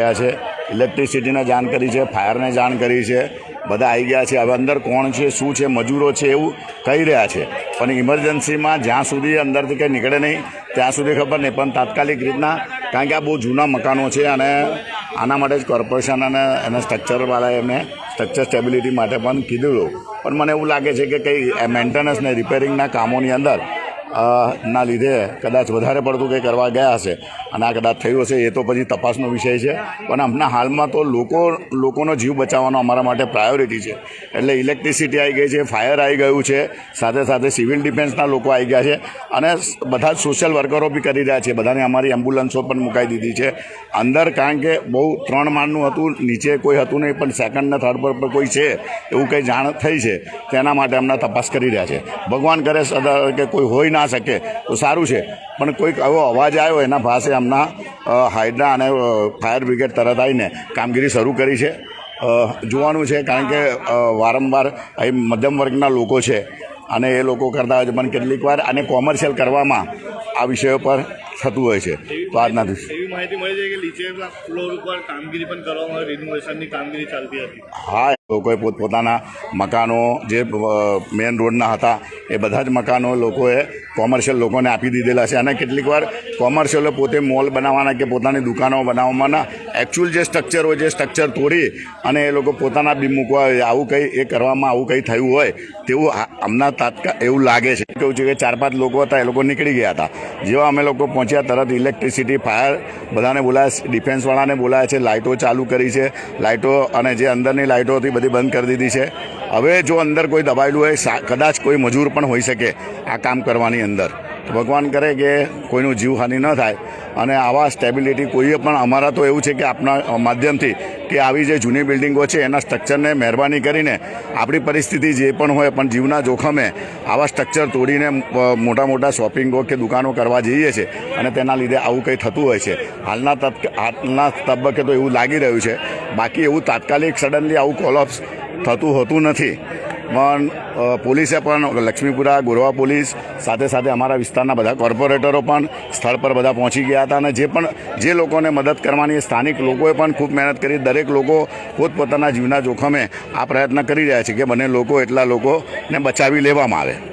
ગયા છે. ઇલેક્ટ્રિસિટીને જાણ કરી છે, ફાયરને જાણ કરી છે. બધા આવી ગયા છે. હવે અંદર કોણ છે, શું છે, મજૂરો છે એવું કહી રહ્યા છે. પણ ઇમરજન્સીમાં જ્યાં સુધી અંદરથી કંઈ નીકળે નહીં, ત્યાં સુધી ખબર નહીં. પણ તાત્કાલિક રીતના, કારણ કે આ બહુ જૂના મકાનો છે અને આના માટે જ કોર્પોરેશન અને એના સ્ટ્રક્ચરવાળાએ એમને સ્ટ્રક્ચર સ્ટેબિલિટી માટે પણ કીધેલું. પણ મને એવું લાગે છે કે કંઈ મેન્ટેનન્સ ને રિપેરિંગના કામોની અંદર ના લીધે કદાચ વધારે પડતું કંઈ કરવા ગયા હશે. અને આ કદાચ થયું હશે, એ તો પછી તપાસનો વિષય છે. પણ હમણાં હાલમાં તો લોકો, લોકોનો જીવ બચાવવાનો અમારા માટે પ્રાયોરિટી છે. એટલે ઇલેક્ટ્રિસિટી આવી ગઈ છે ફાયર આવી ગયું છે, સાથે સાથે સિવિલ ડિફેન્સના લોકો આવી ગયા છે. અને બધા જ સોશિયલ વર્કરો બી કરી રહ્યા છે. બધાને અમારી એમ્બ્યુલન્સો પણ મુકાઈ દીધી છે. અંદર કારણ કે બહુ ત્રણ માળનું હતું, નીચે કોઈ હતું નહીં, પણ સેકન્ડ ને થર્ડ પર કોઈ છે, એવું કંઈ જાણ થઈ છે. તેના માટે અમને તપાસ કરી રહ્યા છે. ભગવાન કરે, સદા કે કોઈ હોય ના શકે. તો સારું છે. પણ કોઈક એવો અવાજ આવ્યો એના પાસે હમણાં અ, હાઇડ્રા અને ફાયર બ્રિગેડ તરત આવીને કામગીરી શરૂ કરી છે. જોવાનું છે કારણ કે વારંવાર અહીં મધ્યમ વર્ગના લોકો છે અને એ લોકો કરતા હોય છે. પણ કેટલીક વાર આને કોમર્શિયલ કરવામાં આ વિષયો પર થતું હોય છે. તો આજના દિવસે. એવી માહિતી મળી છે કે નીચે ફ્લોર ઉપર કામગીરી પણ કરવામાં આવે. રિનોવેશનની કામગીરી ચાલતી હતી. હા લોકોએ પોતપોતાના મકાનો જે મેન રોડના હતા એ બધા જ મકાનો લોકોએ કોમર્શિયલ લોકોને આપી દીધેલા છે અને કેટલીક વાર કોમર્શિયલો પોતે મોલ બનાવવાના કે પોતાની દુકાનો બનાવવાના એકચ્યુઅલ જે સ્ટ્રક્ચર હોય, જે સ્ટ્રક્ચર તોડી અને એ લોકો પોતાના બી મૂકવા આવું કંઈ, એ કરવામાં આવું કંઈ થયું હોય તેવું હમણાં તાત્કાલ એવું લાગે છે. કેવું છે કે ચાર પાંચ લોકો હતા, એ લોકો નીકળી ગયા હતા. જેવા અમે લોકો પહોંચ્યા તરત ઇલેક્ટ્રિસિટી ફાયર બધાને બોલાયા ડિફેન્સવાળાને બોલાયા છે લાઇટો ચાલુ કરી છે. લાઇટો અને જે અંદરની લાઇટો હતી બધી બંધ કરી દીધી છે. હવે જો અંદર કોઈ દબાયેલું હોય કદાચ કોઈ મજૂર પણ હોઈ શકે આ કામ કરવાની અંદર. ભગવાન કરે કે કોઈનું જીવહાનિ ન થાય. અને આવા સ્ટેબિલિટી કોઈએ પણ, અમારા તો એવું છે કે આપના માધ્યમથી કે આવી જે જૂની બિલ્ડિંગો છે, એના સ્ટ્રક્ચરને મહેરબાની કરીને આપણી પરિસ્થિતિ જે પણ હોય, પણ જીવના જોખમે આવા સ્ટ્રક્ચર તોડીને મોટા મોટા શોપિંગો કે દુકાનો કરવા જઈએ છે. અને તેના લીધે આવું કંઈ થતું હોય છે. હાલના તત્ક હાલના તબક્કે તો એવું લાગી રહ્યું છે. બાકી એવું તાત્કાલિક સડનલી આવું કોલોપ્સ થતું હોતું નથી. પણ પોલીસે પણ લક્ષ્મીપુરા, ગોરવા પોલીસ સાથે સાથે અમારા વિસ્તારના બધા કોર્પોરેટરો પણ સ્થળ પર બધા પહોંચી ગયા હતા અને જે પણ, જે લોકોને મદદ કરવાની સ્થાનિક લોકોએ પણ ખૂબ મહેનત કરી. દરેક લોકો પોતપોતાના જીવના જોખમે આ પ્રયત્ન કરી રહ્યા છે કે બંને લોકો એટલા લોકોને બચાવી લેવામાં આવે.